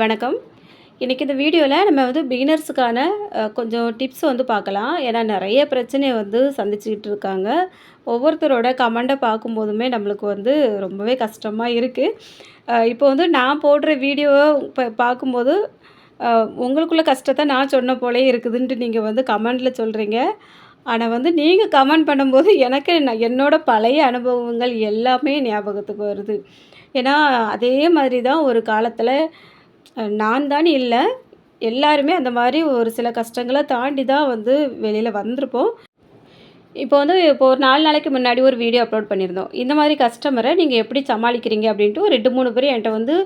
வணக்கம். இன்றைக்கி இந்த வீடியோவில் நம்ம வந்து பிகினர்ஸுக்கான கொஞ்சம் டிப்ஸ் வந்து பார்க்கலாம். ஏன்னா நிறைய பிரச்சனையை வந்து சந்திச்சுக்கிட்டு இருக்காங்க. ஒவ்வொருத்தரோட கமெண்டை பார்க்கும்போதுமே நம்மளுக்கு வந்து ரொம்பவே கஷ்டமாக இருக்குது இப்போ வந்து நான் போடுற வீடியோவை இப்போ பார்க்கும்போது உங்களுக்குள்ள கஷ்டத்தை நான் சொன்ன போலே இருக்குதுன்ட்டு நீங்கள் வந்து கமெண்டில் சொல்கிறீங்க ஆனால் வந்து நீங்கள் கமெண்ட் பண்ணும்போது எனக்கு நான் என்னோடய பழைய அனுபவங்கள் எல்லாமே ஞாபகத்துக்கு வருது. ஏன்னா அதே மாதிரி தான் ஒரு காலத்தில் நான் தான் இல்லை. எல்லாருமே அந்த மாதிரி ஒரு சில கஷ்டங்களை தாண்டி தான் வந்து வெளியில் வந்திருப்போம். இப்போ வந்து இப்போ ஒரு நாலு நாளைக்கு முன்னாடி ஒரு வீடியோ அப்லோட் பண்ணியிருந்தோம். இந்த மாதிரி கஸ்டமரை நீங்கள் எப்படி சமாளிக்கிறீங்க அப்படின்ட்டு ஒரு ரெண்டு மூணு பேர் என்கிட்ட வந்து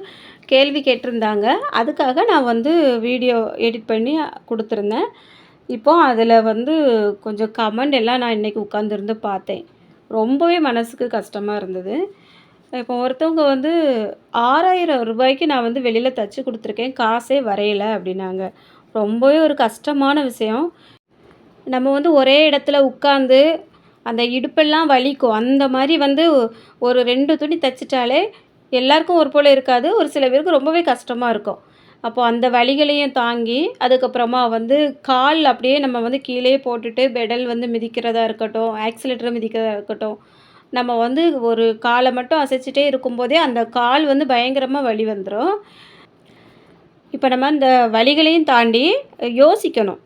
கேள்வி கேட்டிருந்தாங்க. அதுக்காக நான் வந்து வீடியோ எடிட் பண்ணி கொடுத்துருந்தேன். இப்போ அதில் வந்து கொஞ்சம் கமெண்ட் எல்லாம் நான் இன்றைக்கி உட்காந்துருந்து பார்த்தேன். ரொம்பவே மனசுக்கு கஷ்டமாக இருந்தது. இப்போ ஒருத்தவங்க வந்து ஆறாயிரம் ரூபாய்க்கு நான் வந்து வெளியில் தச்சு கொடுத்துருக்கேன் காசே வரையலை அப்படின்னாங்க. ரொம்பவே ஒரு கஷ்டமான விஷயம். நம்ம வந்து ஒரே இடத்துல உட்காந்து அந்த இடுப்பெல்லாம் வலிக்கும். அந்த மாதிரி வந்து ஒரு ரெண்டு துணி தைச்சிட்டாலே எல்லாருக்கும் ஒரு போல் இருக்காது. ஒரு சில பேருக்கு ரொம்பவே கஷ்டமாக இருக்கும். அப்போ அந்த வலிகளையும் தாங்கி அதுக்கப்புறமா வந்து கால் அப்படியே நம்ம வந்து கீழே போட்டுட்டு பெடல் வந்து மிதிக்கிறதா இருக்கட்டும் ஆக்சிலேட்டரை மிதிக்கிறதா இருக்கட்டும் நம்ம வந்து ஒரு காலை மட்டும் அசைச்சிட்டே இருக்கும்போதே அந்த கால் வந்து பயங்கரமாக வலி வந்துடும் இப்போ நம்ம அந்த வலிகளையும் தாண்டி யோசிக்கணும்.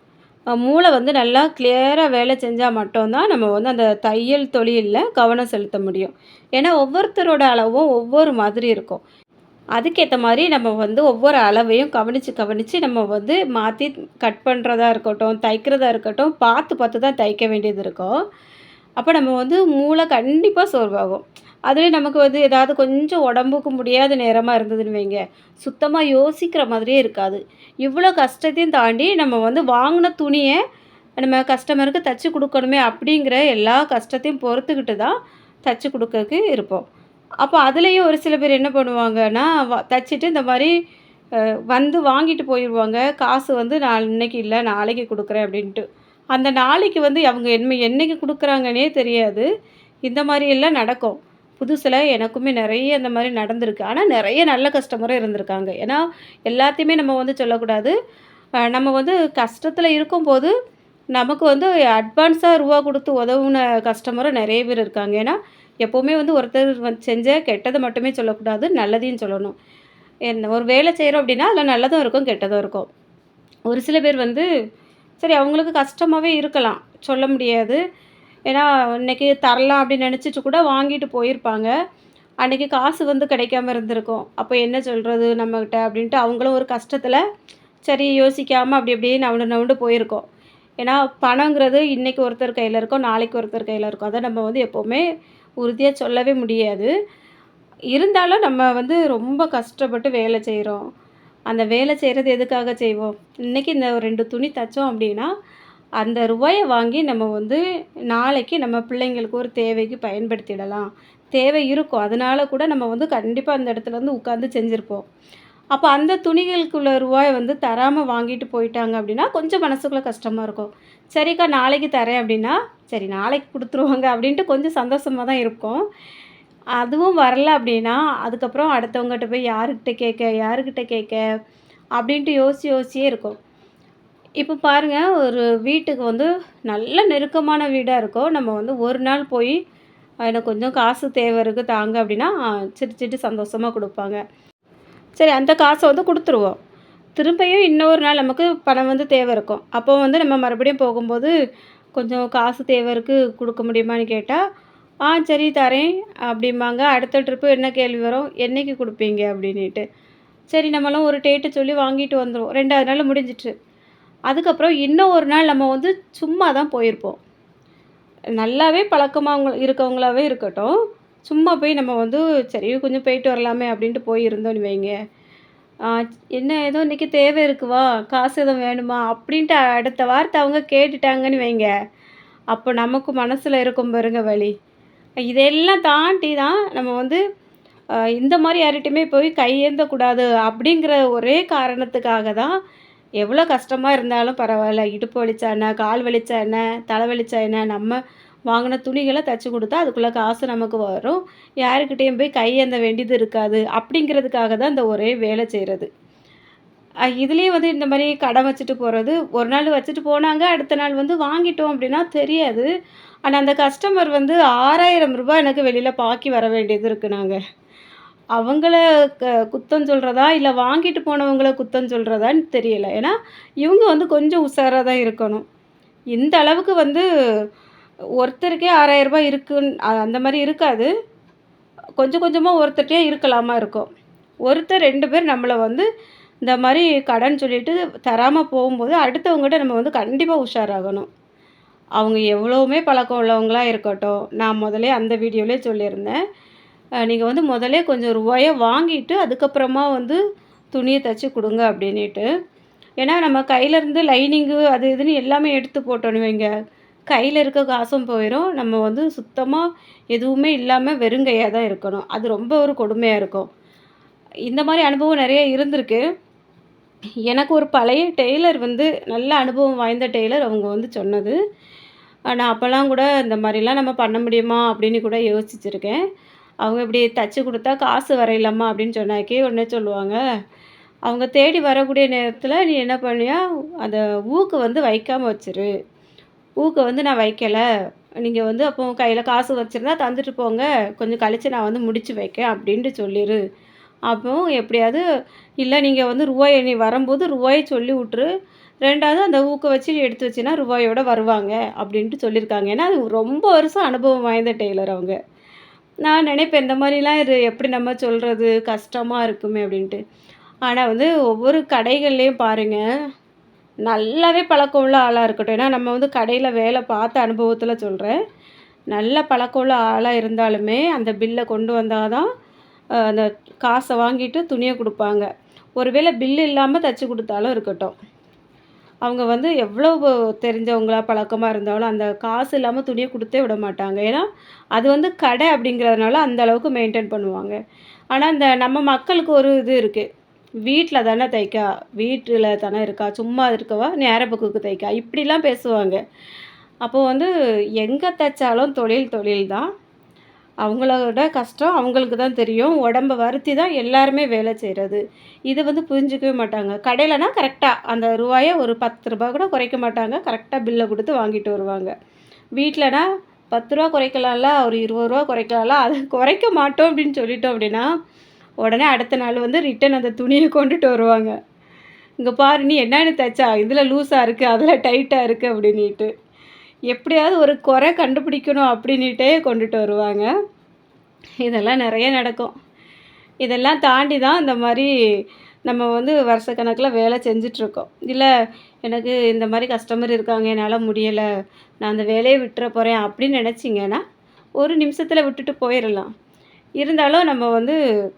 மூளை வந்து நல்லா கிளியராக வேலை செஞ்சால் மட்டும்தான் நம்ம வந்து அந்த தையல் தொழிலில் கவனம் செலுத்த முடியும். ஏன்னா ஒவ்வொருத்தரோட அளவும் ஒவ்வொரு மாதிரி இருக்கும். அதுக்கேற்ற மாதிரி நம்ம வந்து ஒவ்வொரு அளவையும் கவனித்து கவனித்து நம்ம வந்து மாற்றி கட் பண்ணுறதா இருக்கட்டும் தைக்கிறதா இருக்கட்டும் பார்த்து பார்த்து தான் தைக்க வேண்டியது இருக்கும். அப்போ நம்ம வந்து மூளை கண்டிப்பாக சோர்வாகும் அதுலேயும் நமக்கு வந்து ஏதாவது கொஞ்சம் உடம்புக்கு முடியாத நேரமாக இருந்ததுன்னு வைங்க. சுத்தமாக யோசிக்கிற மாதிரியே இருக்காது. இவ்வளோ கஷ்டத்தையும் தாண்டி நம்ம வந்து வாங்கின துணியை நம்ம கஸ்டமருக்கு தச்சு கொடுக்கணுமே அப்படிங்கிற எல்லா கஷ்டத்தையும் பொறுத்துக்கிட்டு தான் தச்சு கொடுக்கறதுக்கு இருப்போம். அப்போ அதுலேயும் ஒரு சில பேர் என்ன பண்ணுவாங்கன்னா வ- தச்சுட்டு இந்த மாதிரி வந்து வாங்கிட்டு போயிடுவாங்க காசு வந்து நான் இன்னைக்கு இல்லை நாளைக்கு கொடுக்குறேன் அப்படின்ட்டு. அந்த நாளைக்கு வந்து அவங்க என்ன என்றைக்கு கொடுக்குறாங்கன்னே தெரியாது. இந்த மாதிரியெல்லாம் நடக்கும். புதுசில் எனக்குமே நிறைய இந்த மாதிரி நடந்திருக்கு. ஆனால் நிறைய நல்ல கஸ்டமரும் இருந்திருக்காங்க. ஏன்னா எல்லாத்தையுமே நம்ம வந்து சொல்லக்கூடாது. நம்ம வந்து கஷ்டத்தில் இருக்கும்போது நமக்கு வந்து அட்வான்ஸாக ரூபா கொடுத்து உதவுன கஸ்டமரும் நிறைய பேர் இருக்காங்க. ஏன்னா எப்போவுமே வந்து ஒருத்தர் செஞ்ச கெட்டதை மட்டுமே சொல்லக்கூடாது. நல்லதையும் சொல்லணும். என்ன ஒரு வேலை செய்கிறோம் அப்படின்னா அதில் நல்லதும் இருக்கும் கெட்டதும் இருக்கும். ஒரு சில பேர் வந்து சரி அவங்களுக்கு கஷ்டமாகவே இருக்கலாம். சொல்ல முடியாது. ஏன்னா இன்னைக்கு தரலாம் அப்படின்னு நினச்சிட்டு கூட வாங்கிட்டு போயிருப்பாங்க. அன்றைக்கி காசு வந்து கிடைக்காம இருந்திருக்கும். அப்போ என்ன சொல்கிறது நம்மக்கிட்ட அப்படின்ட்டு அவங்களும் ஒரு கஷ்டத்தில் சரி யோசிக்காமல் அப்படி அப்படியே நவுண்டு நவுண்டு போயிருக்கோம். ஏன்னா பணங்கிறது இன்றைக்கி ஒருத்தர் கையில் இருக்கும் நாளைக்கு ஒருத்தர் கையில் இருக்கும் அதை நம்ம வந்து எப்போவுமே உறுதியாக சொல்லவே முடியாது. இருந்தாலும் நம்ம வந்து ரொம்ப கஷ்டப்பட்டு வேலை செய்கிறோம் அந்த வேலை செய்கிறது எதுக்காக செய்வோம்? இன்றைக்கி இந்த ஒரு ரெண்டு துணி தைச்சோம் அப்படின்னா அந்த ரூபாயை வாங்கி நம்ம வந்து நாளைக்கு நம்ம பிள்ளைங்களுக்கு ஒரு தேவைக்கு பயன்படுத்திடலாம். தேவை இருக்கும். அதனால கூட நம்ம வந்து கண்டிப்பாக அந்த இடத்துல வந்து உட்காந்து செஞ்சுருப்போம். அப்போ அந்த துணிகளுக்குள்ள ரூபாயை வந்து தராமல் வாங்கிட்டு போயிட்டாங்க அப்படின்னா கொஞ்சம் மனசுக்குள்ளே கஷ்டமாக இருக்கும். சரிக்கா நாளைக்கு தரேன் அப்படின்னா சரி நாளைக்கு கொடுத்துருவாங்க அப்படின்ட்டு கொஞ்சம் சந்தோஷமாக தான் இருக்கும். அதுவும் வரல அப்படின்னா அதுக்கப்புறம் அடுத்தவங்ககிட்ட போய் யாருக்கிட்ட கேட்க யாருக்கிட்ட கேட்க அப்படின்ட்டு யோசிச்சு யோசியே இருக்கும். இப்போ பாருங்கள் ஒரு வீட்டுக்கு வந்து நல்ல நெருக்கமான வீடாக இருக்கும் நம்ம வந்து ஒரு நாள் போய் எனக்கு கொஞ்சம் காசு தேவை இருக்குது தாங்க அப்படின்னா சிரிச்சிட்டு சந்தோஷமாக கொடுப்பாங்க. சரி அந்த காசை வந்து கொடுத்துருவோம். திரும்பியும் இன்னொரு நாள் நமக்கு பணம் வந்து தேவை இருக்கும். அப்போ வந்து நம்ம மறுபடியும் போகும்போது கொஞ்சம் காசு தேவை இருக்குது கொடுக்க முடியுமான்னு கேட்டால் ஆ சரி தரேன் அப்படிம்பாங்க. அடுத்த ட்ரிப்பு என்ன கேள்வி வரும்? என்னைக்கு கொடுப்பீங்க? அப்படின்ட்டு சரி நம்மளும் ஒரு டேட்டு சொல்லி வாங்கிட்டு வந்துடுவோம் ரெண்டாவது நாள் முடிஞ்சிட்டு அதுக்கப்புறம் இன்னும் ஒரு நாள் நம்ம வந்து சும்மா தான் போயிருப்போம். நல்லாவே பழக்கமாக இருக்கவங்களாவே இருக்கட்டும். சும்மா போய் நம்ம வந்து சரி கொஞ்சம் போயிட்டு வரலாமே அப்படின்ட்டு போயிருந்தோம்னு வைங்க. ஆ, என்ன ஏதோ இன்றைக்கி தேவை இருக்குவா? காசு எதுவும் வேணுமா? அப்படின்ட்டு அடுத்த வார்த்தை அவங்க கேட்டுட்டாங்கன்னு வைங்க. அப்போ நமக்கு மனசில் இருக்கும் பாருங்க வழி இதெல்லாம் தாண்டி தான் நம்ம வந்து இந்த மாதிரி யார்கிட்டையுமே போய் கையேந்தக்கூடாது அப்படிங்கிற ஒரே காரணத்துக்காக தான் எவ்வளோ கஷ்டமாக இருந்தாலும் பரவாயில்ல. இடுப்பு வலிச்சா என்ன கால் வலிச்சா என்ன தலை வலிச்சா என்ன நம்ம வாங்கின துணிகளை தச்சு கொடுத்தா அதுக்குள்ளே காசு நமக்கு வரும். யாருக்கிட்டேயும் போய் கையேந்த வேண்டியது இருக்காது அப்படிங்கிறதுக்காக தான் இந்த ஒரே வேலை செய்கிறது இதுலேயும் வந்து இந்த மாதிரி கடன் வச்சுட்டு போகிறது ஒரு நாள் வச்சுட்டு போனாங்க, அடுத்த நாள் வந்து வாங்கிட்டோம் அப்படின்னா தெரியாது. ஆனால் அந்த கஸ்டமர் வந்து ஆறாயிரம் ரூபாய் எனக்கு வெளியில் பாக்கி வர வேண்டியது இருக்குது நாங்கள் அவங்கள க குத்தம் சொல்கிறதா இல்லை வாங்கிட்டு போனவங்கள குத்தம் சொல்கிறதான்னு தெரியலை ஏன்னா, இவங்க வந்து கொஞ்சம் உஷாராக தான் இருக்கணும். இந்த அளவுக்கு வந்து ஒருத்தருக்கே ரூ. 6000 இருக்குன் அந்த மாதிரி இருக்காது. கொஞ்சம் கொஞ்சமாக ஒருத்தர்ட்டயே இருக்கலாமா இருக்கும். ஒருத்தர் ரெண்டு பேர் நம்மளை வந்து இந்த மாதிரி கடன் சொல்லிட்டு தராமல் போகும்போது, அடுத்தவங்ககிட்ட நம்ம வந்து கண்டிப்பாக உஷாராகணும். அவங்க எவ்வளவுமே பழக்கம் உள்ளவங்களாக இருக்கட்டும், நான் முதலே அந்த வீடியோவிலே சொல்லியிருந்தேன். நீங்கள் வந்து முதலே கொஞ்சம் ரூபாயை வாங்கிட்டு, அதுக்கப்புறமா வந்து துணியை தச்சு கொடுங்க அப்படின்ட்டு ஏன்னா, நம்ம கையிலேருந்து லைனிங்கு அது இதுன்னு எல்லாமே எடுத்து போட்டோன்னு வைங்க, கையில் இருக்க காசும் போயிடும் நம்ம வந்து சுத்தமாக எதுவுமே இல்லாமல் வெறுங்கையாக தான் இருக்கணும். அது ரொம்ப ஒரு கொடுமையாக இருக்கும். இந்த மாதிரி அனுபவம் நிறைய இருந்திருக்கு. எனக்கு ஒரு பழைய டெய்லர் வந்து நல்ல அனுபவம் வாய்ந்த டெய்லர் அவங்க வந்து சொன்னது. நான் அப்போல்லாம் கூட இந்த மாதிரிலாம் நம்ம பண்ண முடியுமா? அப்படின்னு கூட யோசிச்சிருக்கேன். அவங்க இப்படி தச்சு கொடுத்தா காசு வரையிலம்மா அப்படின்னு சொன்னாக்கே உடனே சொல்லுவாங்க, அவங்க தேடி வரக்கூடிய நேரத்தில் நீ என்ன பண்ணியா, அந்த ஊக்கு வந்து வைக்காமல் வச்சுரு. ஊக்க வந்து நான் வைக்கலை நீங்கள் வந்து அப்போ கையில் காசு வச்சிருந்தா தந்துட்டு போங்க. கொஞ்சம் கழித்து நான் வந்து முடித்து வைக்கேன் அப்படின்ட்டு சொல்லிடு அப்போ எப்படியாவது இல்லை நீங்கள் வந்து ரூபாய் நீ வரும்போது ரூபாயை சொல்லி விட்டுரு ரெண்டாவது அந்த ஊக்க வச்சு எடுத்து வச்சீன்னா ரூபாயோடு வருவாங்க அப்படின்ட்டு சொல்லியிருக்காங்க. ஏன்னா, அது ரொம்ப வருஷம் அனுபவம் வாய்ந்த டெய்லர் அவங்க. நான் நினைப்பேன் இந்த மாதிரிலாம் இது எப்படி நம்ம சொல்கிறது கஷ்டமாக இருக்குமே அப்படின்ட்டு ஆனால் வந்து ஒவ்வொரு கடைகள்லேயும் பாருங்கள் நல்லாவே பழக்கம் உள்ள ஆளாக இருக்கட்டும். ஏன்னா நம்ம வந்து கடையில் வேலை பார்த்த அனுபவத்தில் சொல்கிறேன் நல்ல பழக்கம் உள்ள ஆளாக இருந்தாலுமே, அந்த பில்லை கொண்டு வந்தால் தான் அந்த காசை வாங்கிட்டு துணியை கொடுப்பாங்க ஒருவேளை பில் இல்லாமல் தச்சு கொடுத்தாலும் இருக்கட்டும். அவங்க வந்து எவ்வளோ தெரிஞ்சவங்களா, பழக்கமாக இருந்தாலும் அந்த காசு இல்லாமல் துணியை கொடுத்தே விட மாட்டாங்க. ஏன்னா, அது வந்து கடை அப்படிங்கிறதுனால அந்த அளவுக்கு மெயின்டெயின் பண்ணுவாங்க. ஆனால் இந்த நம்ம மக்களுக்கு ஒரு இது இருக்குது வீட்டில் தானே தைக்கா, வீட்டில் தானே இருக்கா, சும்மா இருக்கவா, நேர புக்குக்கு தைக்கா, இப்படிலாம் பேசுவாங்க. அப்போது வந்து எங்கே தைச்சாலும் தொழில் தொழில் தான். அவங்களோட கஷ்டம் அவங்களுக்கு தான் தெரியும். உடம்ப வருத்தி தான் எல்லாருமே வேலை செய்கிறது இது வந்து புரிஞ்சுக்கவே மாட்டாங்க. கடையிலனா கரெக்டாக அந்த ரூபாயை ஒரு பத்து ரூபா கூட குறைக்க மாட்டாங்க. கரெக்டாக பில்லை கொடுத்து வாங்கிட்டு வருவாங்க. வீட்டிலனா பத்து ரூபா குறைக்கலாம்ல, ஒரு இருபது ரூபா குறைக்கலாம்ல, அதை குறைக்க மாட்டோம் அப்படின்னு சொல்லிட்டோம் அப்படின்னா உடனே அடுத்த நாள் வந்து ரிட்டர்ன் அந்த துணியை கொண்டுட்டு வருவாங்க. இங்கே பாரு நீ என்னன்னு தைச்சா இதில் லூஸாக இருக்குது அதில் டைட்டாக இருக்குது அப்படின்ட்டு எப்படியாவது ஒரு குறை கண்டுபிடிக்கணும் அப்படின்ட்டே கொண்டுட்டு வருவாங்க. இதெல்லாம் நிறைய நடக்கும். இதெல்லாம் தாண்டி தான் இந்த மாதிரி நம்ம வந்து வருஷக்கணக்கில் வேலை செஞ்சுட்ருக்கோம். இல்லை எனக்கு இந்த மாதிரி கஸ்டமர் இருக்காங்க, என்னால் முடியலை நான் அந்த வேலையை விட்டுற போகிறேன் அப்படின்னு நினச்சிங்கன்னா ஒரு நிமிஷத்தில் விட்டுட்டு போயிடலாம் இருந்தாலும் நம்ம வந்து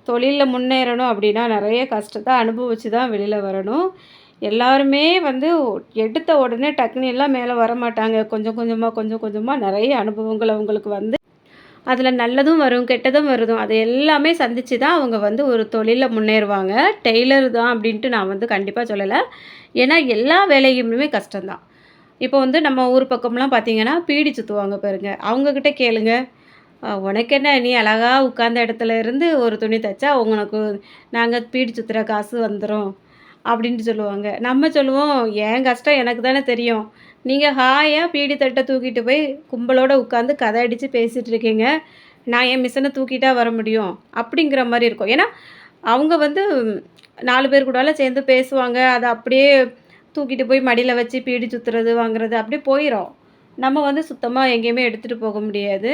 தொழிலில் முன்னேறணும் அப்படின்னா நிறைய கஷ்டத்தை அனுபவித்து தான் வெளியில் வரணும். எல்லாருமே வந்து எடுத்த உடனே டக்குனு எல்லாம் மேலே வரமாட்டாங்க. கொஞ்சம் கொஞ்சமாக கொஞ்சம் கொஞ்சமாக நிறைய அனுபவங்கள் அவங்களுக்கு வந்து அதில் நல்லதும் வரும், கெட்டதும் வருதும். அது எல்லாமே சந்தித்து தான் அவங்க வந்து ஒரு தொழிலில் முன்னேறுவாங்க. டெய்லர் தான் அப்படின்ட்டு நான் வந்து கண்டிப்பாக சொல்லலை ஏன்னா, எல்லா வேலையுமே கஷ்டம் தான். இப்போ வந்து நம்ம ஊர் பக்கம்லாம் பார்த்திங்கன்னா பீடி சுற்றுவாங்க பாருங்க. அவங்கக்கிட்ட கேளுங்க. உனக்கு உனக்கென்ன நீ அழகா உட்கார்ந்த இடத்துல இருந்து ஒரு துணி தைச்சா உனக்கு நாங்கள் பீடி சுற்றுற காசு வந்துடும் அப்படின்ட்டு சொல்லுவாங்க. நம்ம சொல்லுவோம், என் கஷ்டம் எனக்கு தானே தெரியும். நீங்கள் ஹாயாக பீடி தட்டை தூக்கிட்டு போய் கும்பலோட உட்காந்து கதை அடித்து பேசிகிட்டு இருக்கீங்க. நான் என் மிஷனை தூக்கிட்டா வர முடியும். அப்படிங்கிற மாதிரி இருக்கும். ஏன்னா, அவங்க வந்து நாலு பேர் கூடலாம் சேர்ந்து பேசுவாங்க. அதை அப்படியே தூக்கிட்டு போய் மடியில் வச்சு பீடி சுற்றுறது வாங்குறது அப்படியே போயிடும் நம்ம வந்து சுத்தமாக எங்கேயுமே எடுத்துகிட்டு போக முடியாது.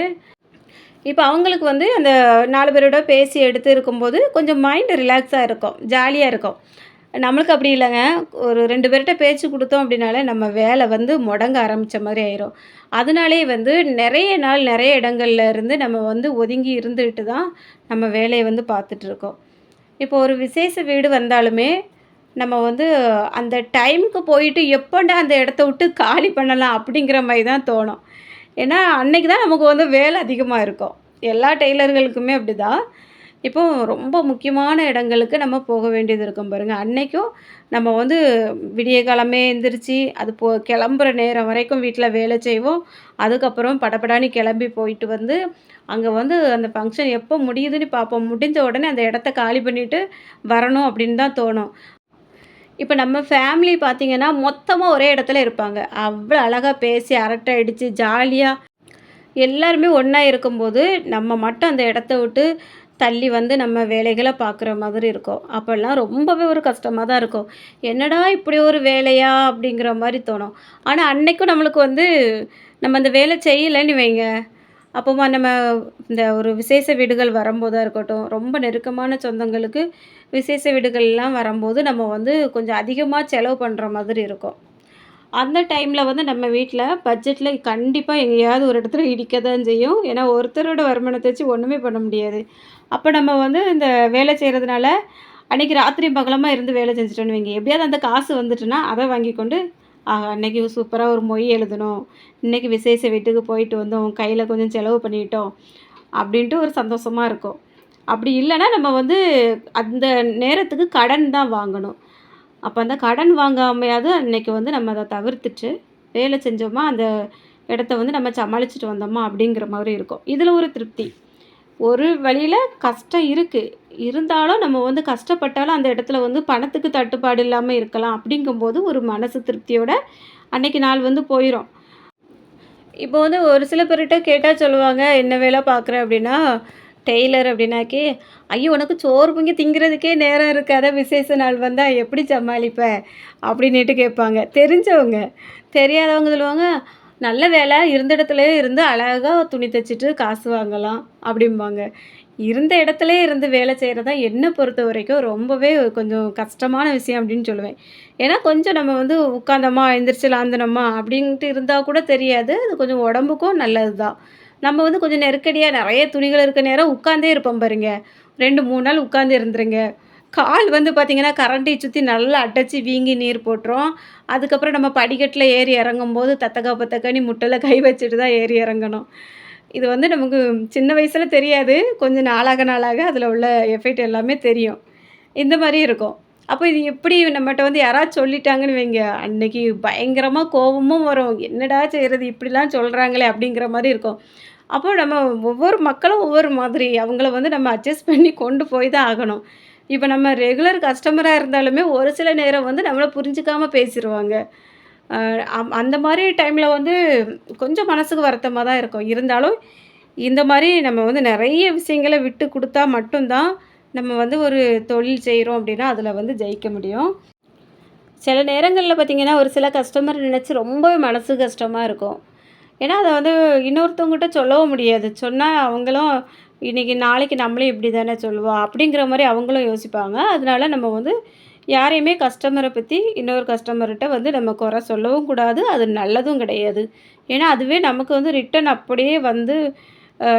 இப்போ அவங்களுக்கு வந்து அந்த நாலு பேரோட பேசி எடுத்து இருக்கும்போது, கொஞ்சம் மைண்டு ரிலாக்ஸாக இருக்கும். ஜாலியாக இருக்கும். நம்மளுக்கு அப்படி இல்லைங்க ஒரு ரெண்டு பேர்கிட்ட பேச்சு கொடுத்தோம் அப்படின்னாலே நம்ம வேலை வந்து முடங்க ஆரம்பிச்ச மாதிரி ஆயிரும். அதனாலேயே வந்து நிறைய நாள், நிறைய இடங்கள்ல இருந்து நம்ம வந்து ஒதுங்கி இருந்துட்டு தான் நம்ம வேலையை வந்து பார்த்துட்ருக்கோம். இப்போ ஒரு விசேஷ வீடு வந்தாலுமே, நம்ம வந்து அந்த டைமுக்கு போயிட்டு எப்போடா அந்த இடத்த விட்டு காலி பண்ணலாம் அப்படிங்கிற மாதிரி தான் தோணும். ஏன்னா, அன்னைக்கு தான் நமக்கு வந்து வேலை அதிகமாக இருக்கும். எல்லா டெய்லர்களுக்குமே அப்டிதான். இப்போ ரொம்ப முக்கியமான இடங்களுக்கு நம்ம போக வேண்டியது இருக்கும் பாருங்கள் அன்னைக்கும் நம்ம வந்து விடிய காலமே எந்திரிச்சு, அது போ கிளம்புற நேரம் வரைக்கும் வீட்டில் வேலை செய்வோம். அதுக்கப்புறம் படபடான்னு கிளம்பி போயிட்டு வந்து, அங்கே வந்து அந்த ஃபங்க்ஷன் எப்போ முடியுதுன்னு பார்ப்போம். முடிஞ்ச உடனே அந்த இடத்த காலி பண்ணிவிட்டு வரணும் அப்படின்னு தான் தோணும். இப்போ நம்ம ஃபேமிலி பார்த்திங்கன்னா மொத்தமாக ஒரே இடத்துல இருப்பாங்க. அவ்வளோ அழகாக பேசி அரட்டை அடித்து ஜாலியாக எல்லாருமே ஒன்றா இருக்கும்போது, நம்ம மட்டும் அந்த இடத்த விட்டு தள்ளி வந்து நம்ம வேலைகளை பார்க்குற மாதிரி இருக்கும். அப்போல்லாம் ரொம்பவே ஒரு கஷ்டமாக தான் இருக்கும். "என்னடா இப்படி ஒரு வேலையா?" அப்படிங்கிற மாதிரி தோணும். ஆனால் அன்னைக்கும் நம்மளுக்கு வந்து நம்ம அந்த வேலை செய்யலைன்னு வைங்க, அப்போமா நம்ம இந்த ஒரு விசேஷ வீடுகள் வரும்போதாக இருக்கட்டும், ரொம்ப நெருக்கமான சொந்தங்களுக்கு விசேஷ வீடுகள்லாம் வரும்போது, நம்ம வந்து கொஞ்சம் அதிகமாக செலவு பண்ணுற மாதிரி இருக்கும். அந்த டைமில் வந்து நம்ம வீட்டில் பட்ஜெட்டில் கண்டிப்பாக எங்கேயாவது ஒரு இடத்துல இடிக்க தான் செய்யும். ஏன்னா ஒருத்தரோட வருமானத்தை வச்சு ஒன்றுமே பண்ண முடியாது. அப்போ நம்ம வந்து இந்த வேலை செய்கிறதுனால அன்னைக்கு ராத்திரி பகலமாக இருந்து வேலை செஞ்சுட்டோம்னு வைங்க, எப்படியாவது அந்த காசு வந்துட்டுன்னா, அதை வாங்கி கொண்டு, ஆஹா! அன்னைக்கு சூப்பராக ஒரு மொய் எழுதணும். இன்னைக்கு விசேஷ வீட்டுக்கு போயிட்டு வந்தோம். கையில் கொஞ்சம் செலவு பண்ணிட்டோம். அப்படின்ட்டு ஒரு சந்தோஷமாக இருக்கும். அப்படி இல்லைன்னா நம்ம வந்து அந்த நேரத்துக்கு கடன் தான் வாங்கணும். அப்போ அந்த கடன் வாங்காமையாவது அன்றைக்கி வந்து நம்ம அதை தவிர்த்துட்டு, வேலை செஞ்சோமா, அந்த இடத்த வந்து நம்ம சமாளிச்சுட்டு வந்தோமா அப்படிங்கிற மாதிரி இருக்கும். இதில் ஒரு திருப்தி. ஒரு வழியில் கஷ்டம் இருக்குது இருந்தாலும் நம்ம வந்து கஷ்டப்பட்டாலும் அந்த இடத்துல வந்து பணத்துக்கு தட்டுப்பாடு இல்லாமல் இருக்கலாம். அப்படிங்கும்போது ஒரு மனசு திருப்தியோட அன்னைக்கு நாள் வந்து போயிடும் இப்போ வந்து ஒரு சில பேர்கிட்ட கேட்டால் சொல்லுவாங்க, "என்ன வேலை பார்க்குற?" அப்படின்னா, "டெய்லர்" அப்படின்னாக்கே "ஐயோ! உனக்கு சோறு பொங்கி திங்கிறதுக்கே நேரம் இருக்காத விசேஷ நாள் வந்தால் எப்படி சமாளிப்ப?" அப்படின்னுட்டு கேட்பாங்க. தெரிஞ்சவங்க. தெரியாதவங்க சொல்லுவாங்க, "நல்ல வேலை. இருந்த இடத்துலயே இருந்து அழகாக துணி தைச்சிட்டு காசு வாங்கலாம்." அப்படிம்பாங்க. இருந்த இடத்துலையே இருந்து வேலை செய்கிறதா என்னை பொறுத்த வரைக்கும் ரொம்பவே கொஞ்சம் கஷ்டமான விஷயம் அப்படின்னு சொல்லுவேன். ஏன்னா கொஞ்சம் நம்ம வந்து உட்காந்தோமா, எந்திரிச்சு லாந்துனோமா அப்படின்ட்டு இருந்தால் கூட தெரியாது. அது கொஞ்சம் உடம்புக்கும் நல்லது தான். நம்ம வந்து கொஞ்சம் நெருக்கடியாக நிறைய துணிகள் இருக்க நேரம் உட்காந்தே இருப்போம் பாருங்க. 2, 3 நாள் உட்காந்து இருந்துருங்க. கால் வந்து பார்த்திங்கன்னா கரண்டிய சுற்றி நல்லா அடைச்சி வீங்கி நீர் போட்டுரும். அதுக்கப்புறம் நம்ம படிக்கட்டில் ஏறி இறங்கும்போது தத்தக்கா பத்தக்கனி முட்டையில் கை வச்சுட்டு தான் ஏறி இறங்கணும். இது வந்து நமக்கு சின்ன வயசில் தெரியாது. கொஞ்சம் நாளாக நாளாக அதில் உள்ள எஃபெக்ட் எல்லாமே தெரியும். இந்த மாதிரி இருக்கும். அப்போ இது எப்படி நம்மகிட்ட வந்து யாராவது சொல்லிட்டாங்கன்னு வைங்க, அன்னைக்கு பயங்கரமாக கோவமும் வரும். "என்னடா செய்கிறது இப்படிலாம் சொல்கிறாங்களே அப்படிங்கிற மாதிரி இருக்கும். அப்போ நம்ம ஒவ்வொரு மக்களும் ஒவ்வொரு மாதிரி. அவங்கள வந்து நம்ம அட்ஜஸ்ட் பண்ணி கொண்டு போய் தான் ஆகணும். இப்போ நம்ம ரெகுலர் கஸ்டமராக இருந்தாலுமே ஒரு சில நேரம் வந்து நம்மளை புரிஞ்சுக்காமல் பேசிடுவாங்க அம் அந்த மாதிரி டைமில் வந்து கொஞ்சம் மனசுக்கு வருத்தமாக தான் இருக்கும். இருந்தாலும் இந்த மாதிரி நம்ம வந்து நிறைய விஷயங்கள விட்டு கொடுத்தா மட்டும்தான் நம்ம வந்து ஒரு தொழில் செய்கிறோம் அப்படின்னா, அதில் வந்து ஜெயிக்க முடியும். சில நேரங்களில் பார்த்திங்கன்னா ஒரு சில கஸ்டமர் நினச்சி ரொம்பவே மனசு கஷ்டமாக இருக்கும். ஏன்னா, அதை வந்து இன்னொருத்தவங்ககிட்ட சொல்லவும் முடியாது. சொன்னால் அவங்களும் இன்றைக்கி நாளைக்கு நம்மளே இப்படி தானே சொல்லுவோம் அப்படிங்கிற மாதிரி அவங்களும் யோசிப்பாங்க. அதனால நம்ம வந்து யாரையுமே கஸ்டமரை பற்றி இன்னொரு கஸ்டமர்கிட்ட வந்து நம்ம குறை சொல்லவும் கூடாது. அது நல்லதும் கிடையாது. ஏன்னா, அதுவே நமக்கு வந்து ரிட்டர்ன் அப்படியே வந்து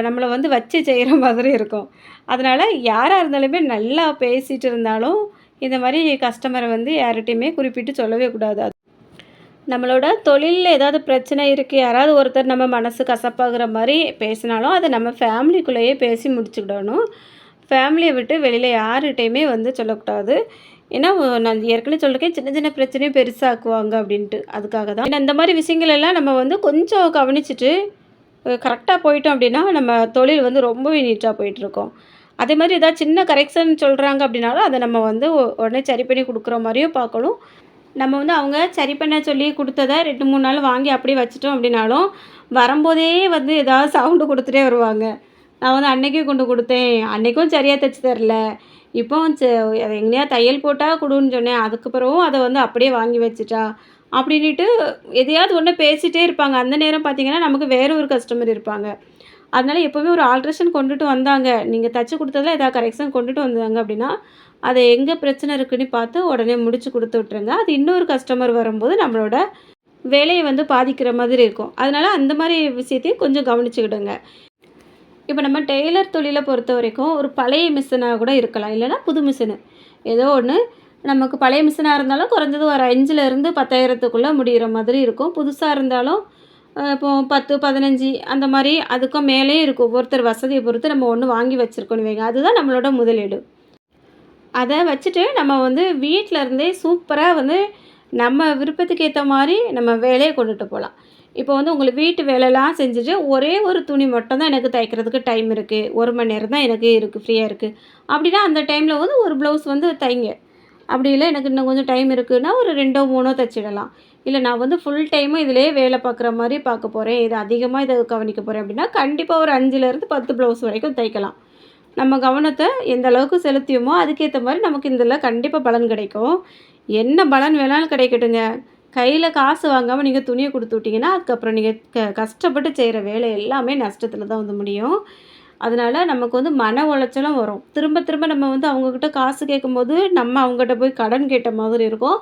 நம்மளை வந்து வச்சு செய்கிற மாதிரி இருக்கும். அதனால் யாராக இருந்தாலுமே நல்லா பேசிகிட்டு இருந்தாலும், இந்த மாதிரி கஸ்டமரை வந்து யார்கிட்டையுமே குறிப்பிட்டு சொல்லவே கூடாது. நம்மளோட தொழிலில் ஏதாவது பிரச்சனை இருக்குது யாராவது ஒருத்தர் நம்ம மனசு கசப்பாகிற மாதிரி பேசினாலும், அதை நம்ம ஃபேமிலிக்குள்ளேயே பேசி முடிச்சுக்கிடணும். ஃபேமிலியை விட்டு வெளியில் யார்கிட்டையுமே வந்து சொல்லக்கூடாது. ஏன்னா, நான் ஏற்கனவே சொல்லிருக்கேன், சின்ன சின்ன பிரச்சனையும் பெருசாக்குவாங்க அப்படின்ட்டு. அதுக்காக தான். ஏன்னா இந்த மாதிரி விஷயங்கள் எல்லாம் நம்ம வந்து கொஞ்சம் கவனிச்சுட்டு, கரெக்டாக போயிட்டோம் அப்படின்னா, நம்ம தொழில் வந்து ரொம்பவே நீட்டாக போயிட்டுருக்கோம் அதே மாதிரி ஏதாவது சின்ன கரெக்ஷன் சொல்கிறாங்க அப்படின்னாலும், அதை நம்ம வந்து உடனே சரி பண்ணி கொடுக்குற மாதிரியும் பார்க்கணும். நம்ம வந்து அவங்க சரி பண்ண சொல்லி கொடுத்ததை ரெண்டு மூணு நாள் வாங்கி அப்படியே வச்சுட்டோம் அப்படின்னாலும், வரும்போதே வந்து ஏதாவது சவுண்டு கொடுத்துட்டே வருவாங்க. "நான் வந்து அன்னைக்கே கொண்டு கொடுத்தேன் அன்னைக்கும் சரியாக தச்சு தரல. இப்போ ச தையல் போட்டால் கொடுன்னு சொன்னேன். அதுக்கு பிறகும் வந்து அப்படியே வாங்கி வச்சுட்டா." அப்படின்ட்டு எதையாவது ஒன்று பேசிகிட்டே இருப்பாங்க. அந்த நேரம் பார்த்தீங்கன்னா, நமக்கு வேற ஒரு கஸ்டமர் இருப்பாங்க. அதனால எப்போவுமே ஒரு ஆல்ட்ரேஷன் கொண்டுட்டு வந்தாங்க. நீங்கள் தச்சு கொடுத்ததில் ஏதாவது கரெக்ஷன் கொண்டுட்டு வந்தாங்க அப்படின்னா, அதை எங்கே பிரச்சனை இருக்குன்னு பார்த்து உடனே முடிச்சு கொடுத்து விட்ருங்க அது இன்னொரு கஸ்டமர் வரும்போது நம்மளோட வேலையை வந்து பாதிக்கிற மாதிரி இருக்கும். அதனால அந்த மாதிரி விஷயத்தையும் கொஞ்சம் கவனிச்சுக்கிடுங்க. இப்போ நம்ம டெய்லர் தொழிலை பொறுத்த வரைக்கும் ஒரு பழைய மிஷினாக கூட இருக்கலாம். இல்லைன்னா புது மிஷினு. ஏதோ ஒன்று நமக்கு பழைய மிஷினாக இருந்தாலும் குறைஞ்சது ஒரு 5லருந்து 10,000த்துக்குள்ள முடியிற மாதிரி இருக்கும். புதுசாக இருந்தாலும் இப்போது இப்போ 10, 15 அந்த மாதிரி அதுக்கும் மேலேயும் இருக்கும். ஒவ்வொருத்தர் வசதியை பொறுத்து நம்ம ஒன்று வாங்கி வச்சுருக்கோன்னு வைங்க. அதுதான் நம்மளோட முதலீடு. அதை வச்சுட்டு நம்ம வந்து வீட்டில் இருந்தே சூப்பராக வந்து நம்ம விருப்பத்துக்கு ஏற்ற மாதிரி நம்ம வேலையை கொண்டுட்டு போகலாம். இப்போ வந்து உங்களுக்கு வீட்டு வேலைலாம் செஞ்சுட்டு, ஒரே ஒரு துணி மட்டும் தான் எனக்கு தைக்கிறதுக்கு டைம் இருக்குது ஒரு மணி நேரம் தான் எனக்கு இருக்குது ஃப்ரீயாக இருக்குது அப்படின்னா அந்த டைமில் வந்து ஒரு ப்ளவுஸ் வந்து தைங்க. அப்படி இல்லை எனக்கு இன்னும் கொஞ்சம் டைம் இருக்குன்னா ஒரு ரெண்டோ மூணோ தைச்சிடலாம். இல்லை நான் வந்து ஃபுல் டைமும் இதிலேயே வேலை பார்க்குற மாதிரி பார்க்க போகிறேன் இது அதிகமாக இதை கவனிக்க போகிறேன் அப்படின்னா, கண்டிப்பாக ஒரு 5லேருந்து 10 ப்ளவுஸ் வரைக்கும் தைக்கலாம். நம்ம கவனத்தை எந்த அளவுக்கு செலுத்தியோமோ, அதுக்கேற்ற மாதிரி நமக்கு இதில் கண்டிப்பாக பலன் கிடைக்கும். என்ன பலன் வேணாலும் கிடைக்கட்டுங்க. கையில் காசு வாங்காமல் நீங்கள் துணியை கொடுத்து விட்டிங்கன்னா அதுக்கப்புறம் நீங்கள் க கஷ்டப்பட்டு செய்கிற வேலை எல்லாமே நஷ்டத்தில் தான் வந்து முடியும். அதனால் நமக்கு வந்து மன உளைச்சலும் வரும். திரும்ப திரும்ப நம்ம வந்து அவங்கக்கிட்ட காசு கேட்கும்போது, நம்ம அவங்ககிட்ட போய் கடன் கேட்ட மாதிரி இருக்கும்.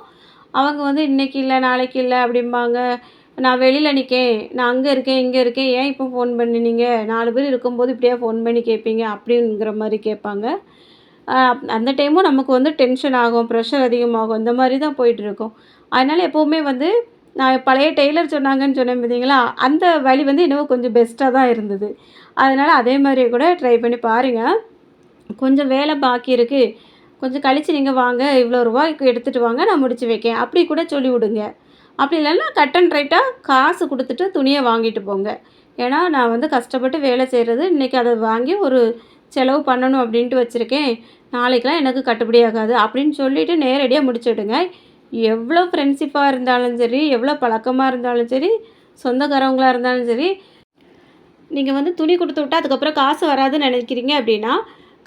அவங்க வந்து இன்னைக்கு இல்லை நாளைக்கு இல்லை அப்படிம்பாங்க. நான் வெளியில் நிற்கேன் நான் அங்கே இருக்கேன், இங்கே இருக்கேன். ஏன் இப்போ ஃபோன் பண்ணுனீங்க? நாலு பேர் இருக்கும்போது இப்படியா ஃபோன் பண்ணி கேட்பீங்க? அப்படிங்கிற மாதிரி கேட்பாங்க. அந்த டைமும் நமக்கு வந்து டென்ஷன் ஆகும். ப்ரெஷர் அதிகமாகும். இந்த மாதிரி தான் போயிட்டுருக்கும். அதனால் எப்போவுமே வந்து நான் பழைய டெய்லர் சொன்னாங்கன்னு சொன்னேன் பார்த்தீங்களா? அந்த வழி வந்து இன்னும் கொஞ்சம் பெஸ்ட்டாக தான் இருந்தது. அதனால் அதே மாதிரியே கூட ட்ரை பண்ணி பாருங்கள் கொஞ்சம் வேலை பாக்கி இருக்குது கொஞ்சம் கழிச்சு நீங்கள் வாங்க. இவ்வளோ ரூபாய்க்கு எடுத்துகிட்டு வாங்க. நான் முடிச்சு வைக்கேன். அப்படி கூட சொல்லி விடுங்க. அப்படி இல்லைன்னா கட் அண்ட் ரைட்டாக காசு கொடுத்துட்டு துணியை வாங்கிட்டு போங்க. ஏன்னா, நான் வந்து கஷ்டப்பட்டு வேலை செய்கிறது இன்னைக்கு அதை வாங்கி ஒரு செலவு பண்ணணும் அப்படின்ட்டு வச்சுருக்கேன் நாளைக்கெலாம் எனக்கு கட்டுப்படி ஆகாது. அப்படின்னு சொல்லிவிட்டு நேரடியாக முடிச்சுடுங்க. எவ்வளோ ஃப்ரெண்ட்ஷிப்பாக இருந்தாலும் சரி, எவ்வளோ பழக்கமாக இருந்தாலும் சரி, சொந்தக்காரவங்களாக இருந்தாலும் சரி, நீங்கள் வந்து துணி கொடுத்து விட்டா அதுக்கப்புறம் காசு வராதுன்னு நினைக்கிறீங்க அப்படின்னா,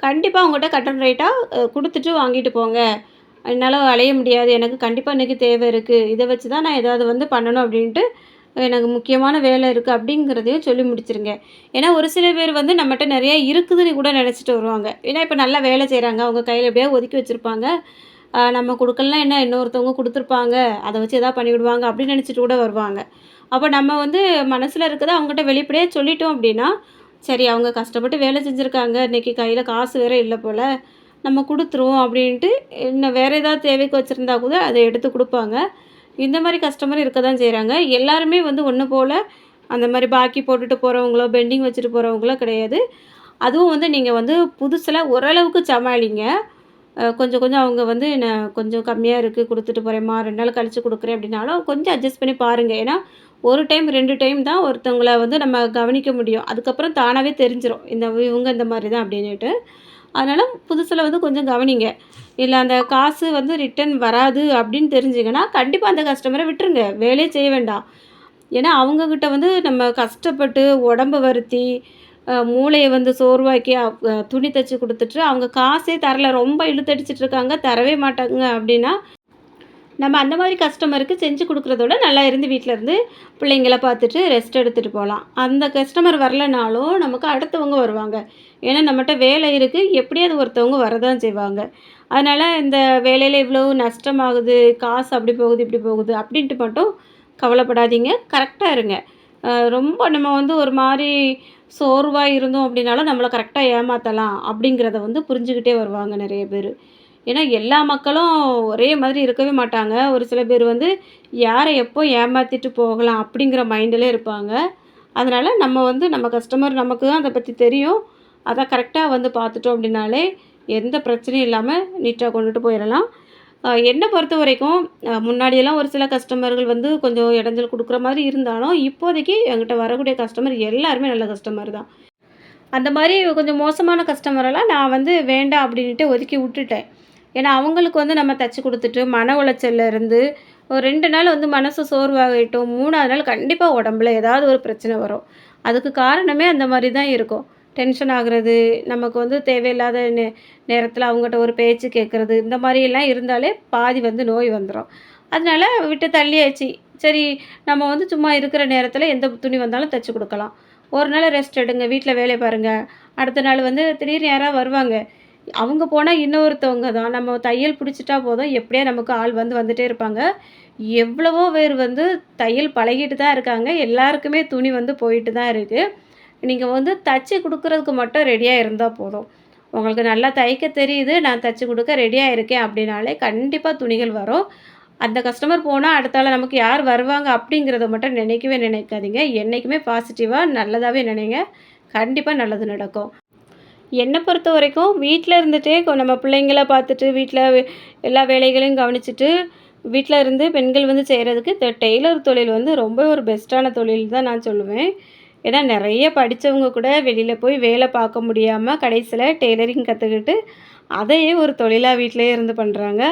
கண்டிப்பாக உங்கள்கிட்ட கட்டன் ரைட்டாக கொடுத்துட்டு வாங்கிட்டு போங்க. என்னால் அலைய முடியாது. எனக்கு கண்டிப்பாக இன்றைக்கி தேவை இருக்குது இதை வச்சு தான் நான் ஏதாவது வந்து பண்ணணும் அப்படின்ட்டு, எனக்கு முக்கியமான வேலை இருக்குது அப்படிங்கிறதையும் சொல்லி முடிச்சிருங்க. ஏன்னா, ஒரு சில பேர் வந்து நம்மகிட்ட நிறையா இருக்குதுன்னு கூட நினச்சிட்டு வருவாங்க. ஏன்னா, இப்போ நல்லா வேலை செய்கிறாங்க அவங்க கையில் எப்படியாவது ஒதுக்கி வச்சுருப்பாங்க. நம்ம கொடுக்கலாம் என்ன? இன்னொருத்தவங்க கொடுத்துருப்பாங்க. அதை வச்சு எதாவது பண்ணிவிடுவாங்க அப்படின்னு நினச்சிட்டு கூட வருவாங்க. அப்போ நம்ம வந்து மனசில் இருக்கிறத அவங்ககிட்ட வெளிப்படையாக சொல்லிட்டோம் அப்படின்னா, சரி அவங்க கஷ்டப்பட்டு வேலை செஞ்சுருக்காங்க. இன்றைக்கி கையில் காசு வேற இல்லை போல். நம்ம கொடுத்துருவோம் அப்படின்ட்டு, இன்னும் வேறு ஏதாவது தேவைக்கு வச்சுருந்தா கூட அதை எடுத்து கொடுப்பாங்க இந்த மாதிரி கஸ்டமர் இருக்க தான் செய்கிறாங்க எல்லாருமே வந்து ஒன்று போல் அந்த மாதிரி பாக்கி போட்டுட்டு போகிறவங்களோ பெண்டிங் வச்சுட்டு போகிறவங்களோ கிடையாது. அதுவும் வந்து நீங்கள் வந்து புதுசில் ஓரளவுக்கு சமாளிங்க. கொஞ்சம் கொஞ்சம் அவங்க வந்து நான் கொஞ்சம் கம்மியாக இருக்குது கொடுத்துட்டு போகிறேம்மா ரெண்டு நாள் கழித்து கொடுக்குறேன் அப்படின்னாலும், கொஞ்சம் அட்ஜஸ்ட் பண்ணி பாருங்கள் ஏன்னா, ஒரு டைம், ரெண்டு டைம் தான் ஒருத்தவங்கள வந்து நம்ம கவனிக்க முடியும். அதுக்கப்புறம் தானாகவே தெரிஞ்சிடும் இந்த இவங்க இந்த மாதிரி தான் அப்படின்னுட்டு. அதனால் புதுசில் வந்து கொஞ்சம் கவனிங்க. இல்லை அந்த காசு வந்து ரிட்டர்ன் வராது அப்படின்னு தெரிஞ்சுங்கன்னா கண்டிப்பாக அந்த கஸ்டமரை விட்டுருங்க. வேலையே செய்ய வேண்டாம். ஏன்னா, அவங்கக்கிட்ட வந்து நம்ம கஷ்டப்பட்டு உடம்ப வருத்தி, மூளையை வந்து சோர்வாக்கி துணி தைச்சி கொடுத்துட்டு அவங்க காசே தரல. ரொம்ப இழுத்தடிச்சிட்ருக்காங்க தரவே மாட்டாங்க அப்படின்னா, நம்ம அந்த மாதிரி கஸ்டமருக்கு செஞ்சு கொடுக்குறதோட நல்லா இருந்து வீட்டில் இருந்து பிள்ளைங்கள பார்த்துட்டு ரெஸ்ட் எடுத்துகிட்டு போகலாம் அந்த கஸ்டமர் வரலனாலும் நமக்கு அடுத்தவங்க வருவாங்க. ஏன்னா, நம்மகிட்ட வேலை இருக்குது எப்படியாவது ஒருத்தவங்க வரதான் செய்வாங்க. அதனால் இந்த வேலையில் இவ்வளோ நஷ்டமாகுது. காசு அப்படி போகுது, இப்படி போகுது அப்படின்ட்டு மட்டும் கவலைப்படாதீங்க. கரெக்டாக இருங்க. ரொம்ப நம்ம வந்து ஒரு மாதிரி சோர்வாக இருந்தோம் அப்படின்னாலும், நம்மளை கரெக்டாக ஏமாற்றலாம் அப்படிங்கிறத வந்து புரிஞ்சுக்கிட்டே வருவாங்க நிறைய பேர் ஏன்னா, எல்லா மக்களும் ஒரே மாதிரி இருக்கவே மாட்டாங்க. ஒரு சில பேர் வந்து யாரை எப்போ ஏமாற்றிட்டு போகலாம் அப்படிங்கிற மைண்டிலே இருப்பாங்க. அதனால் நம்ம வந்து நம்ம கஸ்டமர் நமக்கு தான் அதை பற்றி தெரியும். அதை கரெக்டாக வந்து பார்த்துட்டோம் அப்படின்னாலே, எந்த பிரச்சனையும் இல்லாமல் நீட்டாக கொண்டுட்டு போயிடலாம் என்னை பொறுத்த வரைக்கும் முன்னாடியெல்லாம் ஒரு சில கஸ்டமர்கள் வந்து கொஞ்சம் இடைஞ்சல் கொடுக்குற மாதிரி இருந்தாலும், இப்போதைக்கு என்கிட்ட வரக்கூடிய கஸ்டமர் எல்லாருமே நல்ல கஸ்டமர் தான். அந்த மாதிரி கொஞ்சம் மோசமான கஸ்டமரெல்லாம் நான் வந்து வேண்டாம் அப்படின்ட்டு ஒதுக்கி விட்டுட்டேன். ஏன்னா, அவங்களுக்கு வந்து நம்ம தச்சு கொடுத்துட்டு மன உளைச்சல்ல இருந்து ஒரு ரெண்டு நாள் வந்து மனசு சோர்வாகிட்டோம் மூணாவது நாள் கண்டிப்பாக உடம்புல ஏதாவது ஒரு பிரச்சனை வரும். அதுக்கு காரணமே அந்த மாதிரி தான் இருக்கும். டென்ஷன் ஆகுறது, நமக்கு வந்து தேவையில்லாத நே நேரத்தில் அவங்ககிட்ட ஒரு பேச்சு கேட்குறது இந்த மாதிரியெல்லாம் இருந்தாலே பாதி வந்து நோய் வந்துடும் அதனால விட்டு தள்ளியாச்சு. சரி நம்ம வந்து சும்மா இருக்கிற நேரத்தில் எந்த துணி வந்தாலும் தச்சு கொடுக்கலாம் ஒரு நாள் ரெஸ்ட் எடுங்க. வீட்டில் வேலையை பாருங்கள் அடுத்த நாள் வந்து திடீர்னு யாராவது வருவாங்க. அவங்க போனால் இன்னொருத்தவங்க தான். நம்ம தையல் பிடிச்சிட்டா போதும். எப்படியா நமக்கு ஆள் வந்து வந்துட்டே இருப்பாங்க. எவ்வளவோ பேர் வந்து தையல் பழகிட்டு தான் இருக்காங்க. எல்லாருக்குமே துணி வந்து போயிட்டு தான் இருக்குது நீங்கள் வந்து தச்சு கொடுக்குறதுக்கு மட்டும் ரெடியாக இருந்தால் போதும். உங்களுக்கு நல்லா தைக்க தெரியுது. நான் தச்சு கொடுக்க ரெடியாக இருக்கேன் அப்படின்னாலே, கண்டிப்பாக துணிகள் வரும். அந்த கஸ்டமர் போனால் அடுத்தால நமக்கு யார் வருவாங்க அப்படிங்கிறத மட்டும் நினைக்கவே நினைக்காதீங்க. என்றைக்குமே பாசிட்டிவாக நல்லதாகவே நினைங்க. கண்டிப்பாக நல்லது நடக்கும். என்னை பொறுத்த வரைக்கும் வீட்டில் இருந்துகிட்டே நம்ம பிள்ளைங்கள பார்த்துட்டு, வீட்டில் எல்லா வேலைகளையும் கவனிச்சுட்டு, வீட்டில் இருந்து பெண்கள் வந்து செய்கிறதுக்கு இந்த டெய்லர் தொழில் வந்து ரொம்ப ஒரு பெஸ்ட்டான தொழில் தான் நான் சொல்லுவேன். ஏன்னா, நிறைய படித்தவங்க கூட வெளியில் போய் வேலை பார்க்க முடியாமல் கடைசியில் டெய்லரிங் கற்றுக்கிட்டு அதையே ஒரு தொழிலாக வீட்டிலே இருந்து பண்ணுறாங்க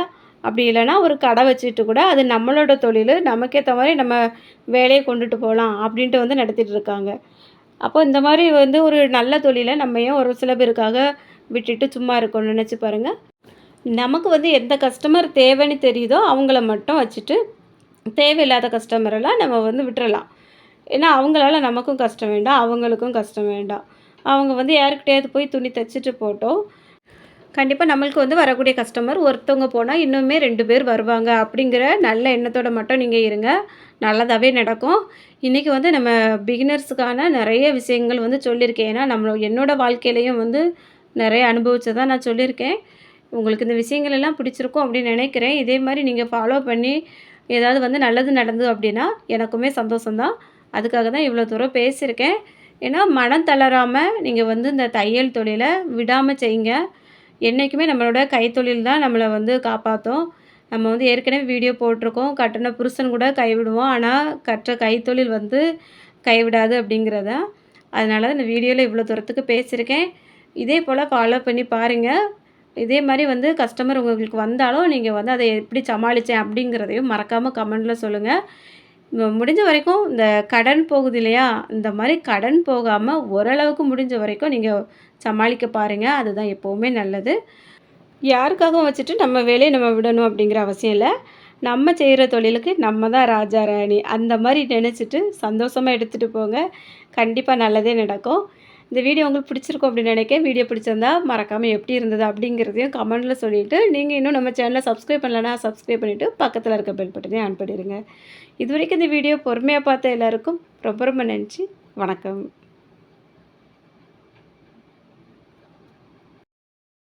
அப்படி இல்லைன்னா ஒரு கடை வச்சுட்டு கூட அது நம்மளோட தொழில் நமக்கேற்ற மாதிரி நம்ம வேலையை கொண்டுட்டு போகலாம் அப்படின்ட்டு வந்து நடத்திட்டு இருக்காங்க அப்போ இந்த மாதிரி வந்து ஒரு நல்ல தொழிலை நம்ம ஏன் ஒரு சில பேருக்காக விட்டுட்டு சும்மா இருக்கணும்னு நினச்சி பாருங்கள் நமக்கு வந்து எந்த கஸ்டமர் தேவைன்னு தெரியுதோ அவங்கள மட்டும் வச்சுட்டு தேவையில்லாத கஸ்டமரெல்லாம் நம்ம வந்து விட்டுறலாம். ஏன்னா அவங்களால நமக்கும் கஷ்டம் வேண்டாம் அவங்களுக்கும் கஷ்டம் வேண்டாம். அவங்க வந்து யாருக்கிட்டையாவது போய் துணி தைச்சிட்டு போட்டோம் கண்டிப்பாக நம்மளுக்கு வந்து வரக்கூடிய கஸ்டமர் ஒருத்தவங்க போனால் இன்னுமே ரெண்டு பேர் வருவாங்க. அப்படிங்கிற நல்ல எண்ணத்தோட மட்டும் நீங்கள் இருங்க. நல்லதாகவே நடக்கும். இன்றைக்கி வந்து நம்ம பிகினர்ஸுக்கான நிறைய விஷயங்கள் வந்து சொல்லியிருக்கேன். ஏன்னா நம்ம என்னோடய வாழ்க்கையிலையும் வந்து நிறைய அனுபவித்ததாக நான் சொல்லியிருக்கேன். உங்களுக்கு இந்த விஷயங்கள் எல்லாம் பிடிச்சிருக்கும் அப்படின்னு நினைக்கிறேன். இதே மாதிரி நீங்கள் ஃபாலோ பண்ணி ஏதாவது வந்து நல்லது நடந்தது அப்படின்னா எனக்குமே சந்தோஷம்தான். அதுக்காக தான் இவ்வளோ தூரம் பேசியிருக்கேன். ஏன்னா மனம் தளராமல் நீங்கள் வந்து இந்த தையல் தொழிலை விடாமல் செய்யுங்க. என்றைக்குமே நம்மளோட கைத்தொழில் தான் நம்மளை வந்து காப்பாற்றும் நம்ம வந்து ஏற்கனவே வீடியோ போட்டிருக்கோம். கட்டின புருஷன் கூட கைவிடுவோம் ஆனால் கற்ற கைத்தொழில் வந்து கைவிடாது அப்படிங்கிறத. அதனால தான் இந்த வீடியோவில் இவ்வளோ தூரத்துக்கு பேசியிருக்கேன். இதே போல் ஃபாலோ பண்ணி பாருங்கள் இதே மாதிரி வந்து கஸ்டமர் உங்களுக்கு வந்தாலும் நீங்கள் வந்து அதை எப்படி சமாளித்தேன் அப்படிங்கிறதையும் மறக்காமல் கமெண்டில் சொல்லுங்கள் முடிஞ்ச வரைக்கும் இந்த கடன் போகுது இல்லையா? இந்த மாதிரி கடன் போகாமல் ஓரளவுக்கு முடிஞ்ச வரைக்கும் நீங்கள் சமாளிக்க பாருங்கள் அதுதான் எப்போவுமே நல்லது. யாருக்காகவும் வச்சுட்டு நம்ம வேலையை நம்ம விடணும் அப்படிங்கிற அவசியம் இல்லை. நம்ம செய்கிற தொழிலுக்கு நம்ம தான் ராஜா ராணி அந்த மாதிரி நினச்சிட்டு சந்தோஷமாக எடுத்துகிட்டு போங்க. கண்டிப்பாக நல்லதே நடக்கும். இந்த வீடியோ உங்களுக்கு பிடிச்சிருக்கும் அப்படின்னு நினைக்கிறேன். வீடியோ பிடிச்சிருந்தா மறக்காமல் எப்படி இருந்தது அப்படிங்கிறதையும் கமெண்ட்டில் சொல்லிவிட்டு நீங்கள் இன்னும் நம்ம சேனலை சப்ஸ்கிரைப் பண்ணலன்னா சப்ஸ்கிரைப் பண்ணிவிட்டு பக்கத்தில் இருக்க பெல் பட்டனையும் ஆன் பண்ணிடுங்க. இது வரைக்கும் இந்த வீடியோ பொறுமையாக பார்த்த எல்லாருக்கும் ரொம்ப ரொம்ப நன்றி. வணக்கம்.